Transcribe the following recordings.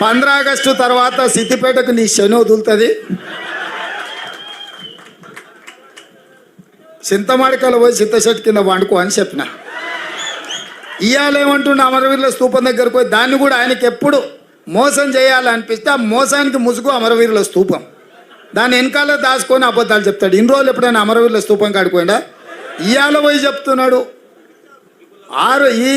పంద్రా August తర్వాత సిద్దిపేటకు నీ శని వదులుతుంది. చింతమాడికలు పోయి చింతశెట్టు కింద వండుకో అని చెప్పిన. ఇయ్యాలేమంటుండే అమరవీరుల స్తూపం దగ్గరకు పోయి దాన్ని కూడా ఆయనకి ఎప్పుడు మోసం చేయాలనిపిస్తే ఆ మోసానికి ముసుగు అమరవీరుల స్తూపం దాని వెనకాల దాచుకొని అబద్ధాలు చెప్తాడు. ఇన్ని రోజులు ఎప్పుడైనా అమరవీరుల స్తూపం కాడిపోయిందా ఇయ్యాల పోయి చెప్తున్నాడు. ఆరు ఈ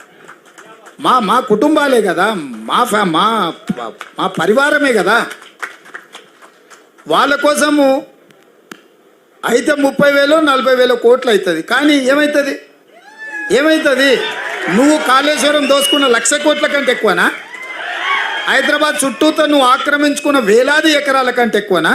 మా మా కుటుంబాలే కదా. మా ఫ్యా మా మా పరివారమే కదా. వాళ్ళ కోసము అయితే ముప్పై వేలు నలభై వేల కోట్లు అవుతుంది కానీ ఏమవుతుంది ఏమవుతుంది నువ్వు కాళేశ్వరం దోసుకున్న లక్ష కోట్ల కంటే ఎక్కువనా? హైదరాబాద్ చుట్టూతో నువ్వు ఆక్రమించుకున్న వేలాది ఎకరాల కంటే ఎక్కువనా?